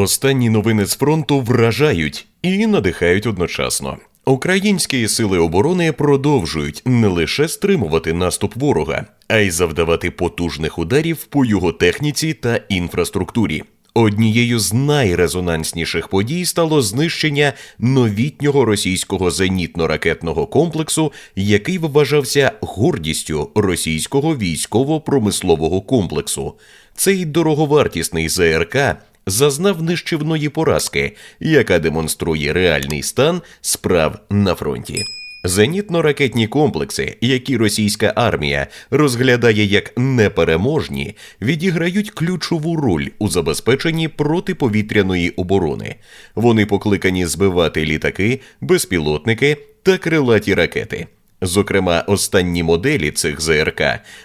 Останні новини з фронту вражають і надихають одночасно. Українські сили оборони продовжують не лише стримувати наступ ворога, а й завдавати потужних ударів по його техніці та інфраструктурі. Однією з найрезонансніших подій стало знищення новітнього російського зенітно-ракетного комплексу, який вважався гордістю російського військово-промислового комплексу. Цей дороговартісний ЗРК зазнав нищівної поразки, яка демонструє реальний стан справ на фронті. Зенітно-ракетні комплекси, які російська армія розглядає як непереможні, відіграють ключову роль у забезпеченні протиповітряної оборони. Вони покликані збивати літаки, безпілотники та крилаті ракети. Зокрема, останні моделі цих ЗРК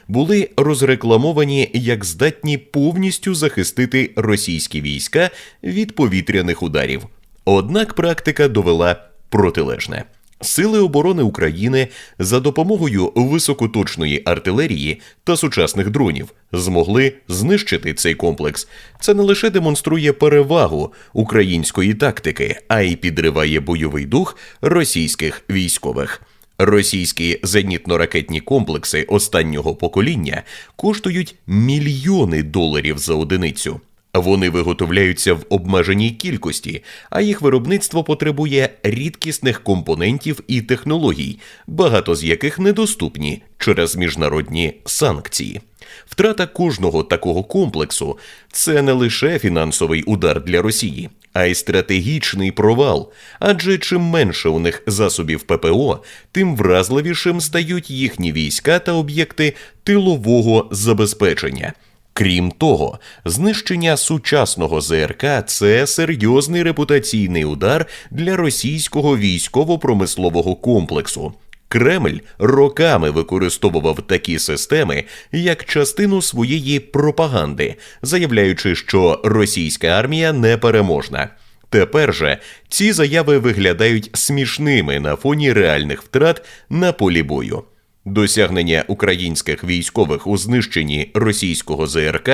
були розрекламовані як здатні повністю захистити російські війська від повітряних ударів. Однак практика довела протилежне. Сили оборони України за допомогою високоточної артилерії та сучасних дронів змогли знищити цей комплекс. Це не лише демонструє перевагу української тактики, а й підриває бойовий дух російських військових. Російські зенітно-ракетні комплекси останнього покоління коштують мільйони доларів за одиницю. Вони виготовляються в обмеженій кількості, а їх виробництво потребує рідкісних компонентів і технологій, багато з яких недоступні через міжнародні санкції. Втрата кожного такого комплексу це не лише фінансовий удар для Росії, а й стратегічний провал. Адже чим менше у них засобів ППО, тим вразливішим стають їхні війська та об'єкти тилового забезпечення. Крім того, знищення сучасного ЗРК це серйозний репутаційний удар для російського військово-промислового комплексу. Кремль роками використовував такі системи як частину своєї пропаганди, заявляючи, що російська армія непереможна. Тепер же ці заяви виглядають смішними на фоні реальних втрат на полі бою. Досягнення українських військових у знищенні російського ЗРК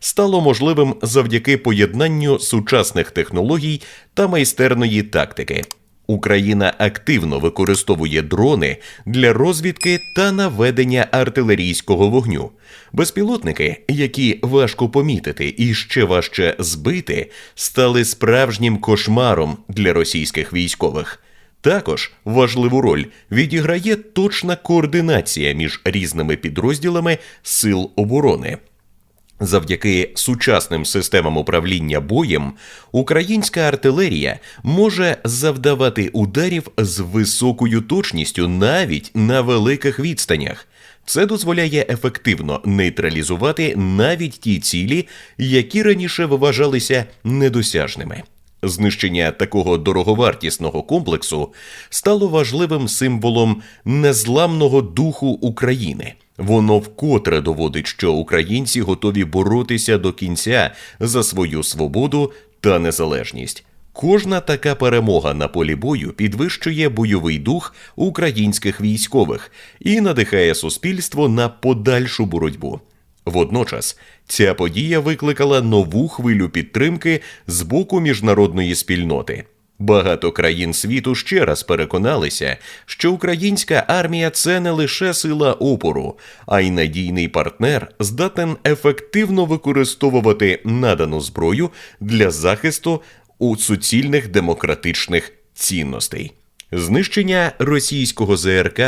стало можливим завдяки поєднанню сучасних технологій та майстерної тактики. Україна активно використовує дрони для розвідки та наведення артилерійського вогню. Безпілотники, які важко помітити і ще важче збити, стали справжнім кошмаром для російських військових. Також важливу роль відіграє точна координація між різними підрозділами сил оборони. Завдяки сучасним системам управління боєм українська артилерія може завдавати ударів з високою точністю навіть на великих відстанях. Це дозволяє ефективно нейтралізувати навіть ті цілі, які раніше вважалися недосяжними. Знищення такого дороговартісного комплексу стало важливим символом незламного духу України. Воно вкотре доводить, що українці готові боротися до кінця за свою свободу та незалежність. Кожна така перемога на полі бою підвищує бойовий дух українських військових і надихає суспільство на подальшу боротьбу. Водночас ця подія викликала нову хвилю підтримки з боку міжнародної спільноти. Багато країн світу ще раз переконалися, що українська армія це не лише сила опору, а й надійний партнер, здатен ефективно використовувати надану зброю для захисту у суцільних демократичних цінностей. Знищення російського ЗРК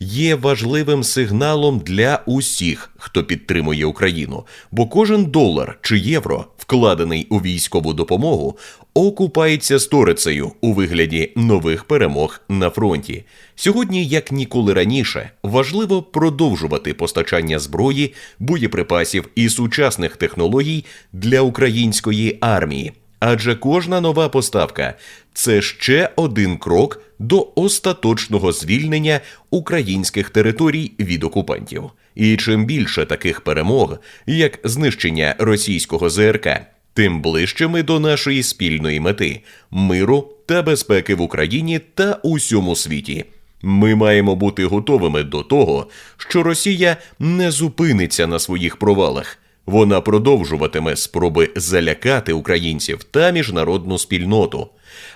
є важливим сигналом для усіх, хто підтримує Україну, бо кожен долар чи євро, вкладений у військову допомогу, окупається сторицею у вигляді нових перемог на фронті. Сьогодні, як ніколи раніше, важливо продовжувати постачання зброї, боєприпасів і сучасних технологій для української армії. Адже кожна нова поставка це ще один крок до остаточного звільнення українських територій від окупантів. І чим більше таких перемог, як знищення російського ЗРК, тим ближче ми до нашої спільної мети миру та безпеки в Україні та усьому світі. Ми маємо бути готовими до того, що Росія не зупиниться на своїх провалах. Вона продовжуватиме спроби залякати українців та міжнародну спільноту.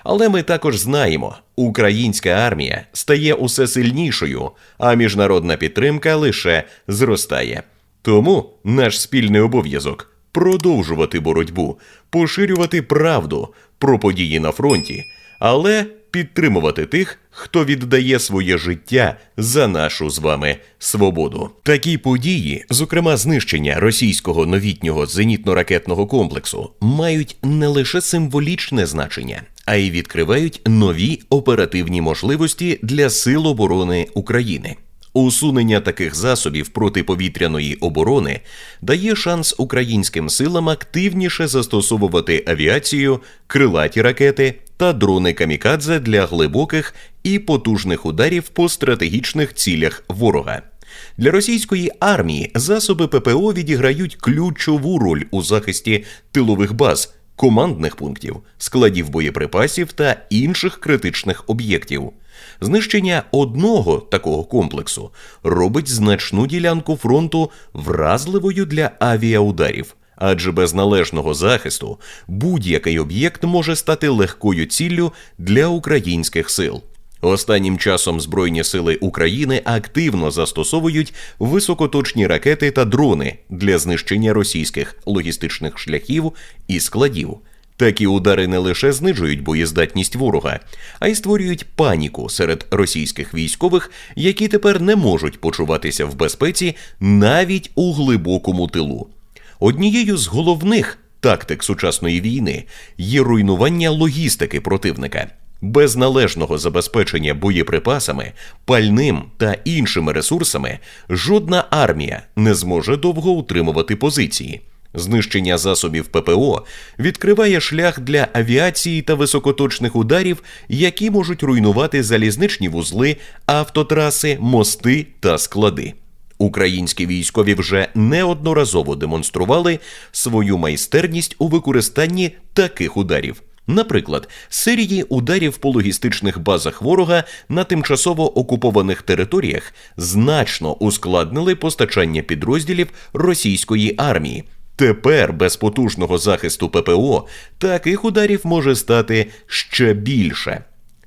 Але ми також знаємо, українська армія стає усе сильнішою, а міжнародна підтримка лише зростає. Тому наш спільний обов'язок продовжувати боротьбу, поширювати правду про події на фронті, але підтримувати тих, хто віддає своє життя за нашу з вами свободу. Такі події, зокрема знищення російського новітнього зенітно-ракетного комплексу, мають не лише символічне значення, а й відкривають нові оперативні можливості для Сил оборони України. Усунення таких засобів протиповітряної оборони дає шанс українським силам активніше застосовувати авіацію, крилаті ракети та дрони камікадзе для глибоких і потужних ударів по стратегічних цілях ворога. Для російської армії засоби ППО відіграють ключову роль у захисті тилових баз, командних пунктів, складів боєприпасів та інших критичних об'єктів. Знищення одного такого комплексу робить значну ділянку фронту вразливою для авіаударів, адже без належного захисту будь-який об'єкт може стати легкою ціллю для українських сил. Останнім часом Збройні сили України активно застосовують високоточні ракети та дрони для знищення російських логістичних шляхів і складів. Такі удари не лише знижують боєздатність ворога, а й створюють паніку серед російських військових, які тепер не можуть почуватися в безпеці навіть у глибокому тилу. Однією з головних тактик сучасної війни є руйнування логістики противника. Без належного забезпечення боєприпасами, пальним та іншими ресурсами жодна армія не зможе довго утримувати позиції. Знищення засобів ППО відкриває шлях для авіації та високоточних ударів, які можуть руйнувати залізничні вузли, автотраси, мости та склади. Українські військові вже неодноразово демонстрували свою майстерність у використанні таких ударів. Наприклад, серії ударів по логістичних базах ворога на тимчасово окупованих територіях значно ускладнили постачання підрозділів російської армії. Тепер без потужного захисту ППО таких ударів може стати ще більше.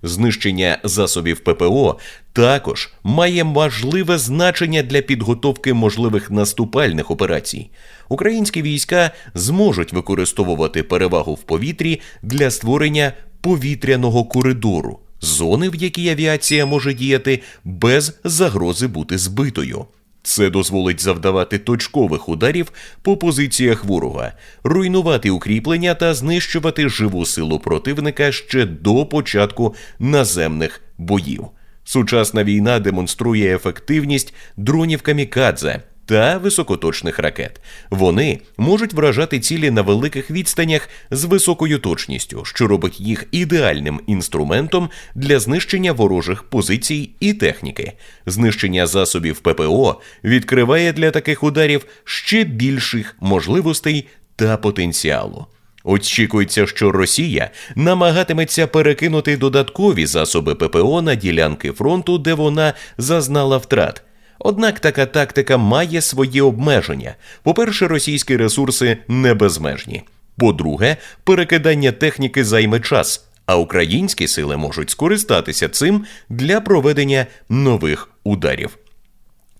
Знищення засобів ППО також має важливе значення для підготовки можливих наступальних операцій. Українські війська зможуть використовувати перевагу в повітрі для створення повітряного коридору, зони, в якій авіація може діяти без загрози бути збитою. Це дозволить завдавати точкових ударів по позиціях ворога, руйнувати укріплення та знищувати живу силу противника ще до початку наземних боїв. Сучасна війна демонструє ефективність дронів камікадзе та високоточних ракет. Вони можуть вражати цілі на великих відстанях з високою точністю, що робить їх ідеальним інструментом для знищення ворожих позицій і техніки. Знищення засобів ППО відкриває для таких ударів ще більших можливостей та потенціалу. Очікується, що Росія намагатиметься перекинути додаткові засоби ППО на ділянки фронту, де вона зазнала втрат. Однак така тактика має свої обмеження. По-перше, російські ресурси не безмежні. По-друге, перекидання техніки займе час, а українські сили можуть скористатися цим для проведення нових ударів.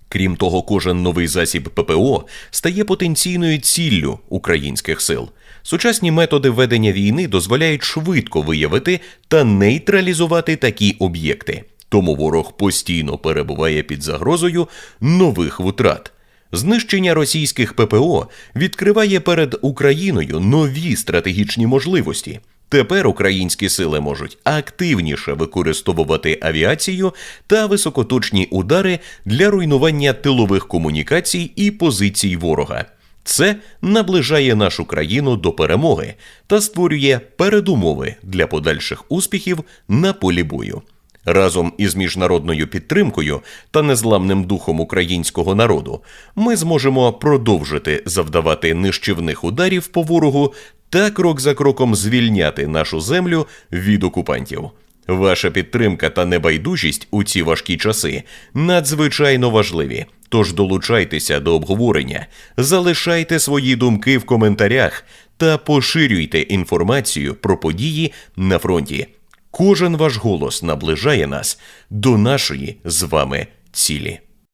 Крім того, кожен новий засіб ППО стає потенційною ціллю українських сил. Сучасні методи ведення війни дозволяють швидко виявити та нейтралізувати такі об'єкти. Тому ворог постійно перебуває під загрозою нових втрат. Знищення російських ППО відкриває перед Україною нові стратегічні можливості. Тепер українські сили можуть активніше використовувати авіацію та високоточні удари для руйнування тилових комунікацій і позицій ворога. Це наближає нашу країну до перемоги та створює передумови для подальших успіхів на полі бою. Разом із міжнародною підтримкою та незламним духом українського народу ми зможемо продовжити завдавати нищівних ударів по ворогу та крок за кроком звільняти нашу землю від окупантів. Ваша підтримка та небайдужість у ці важкі часи надзвичайно важливі. Тож долучайтеся до обговорення, залишайте свої думки в коментарях та поширюйте інформацію про події на фронті. Кожен ваш голос наближає нас до нашої з вами цілі.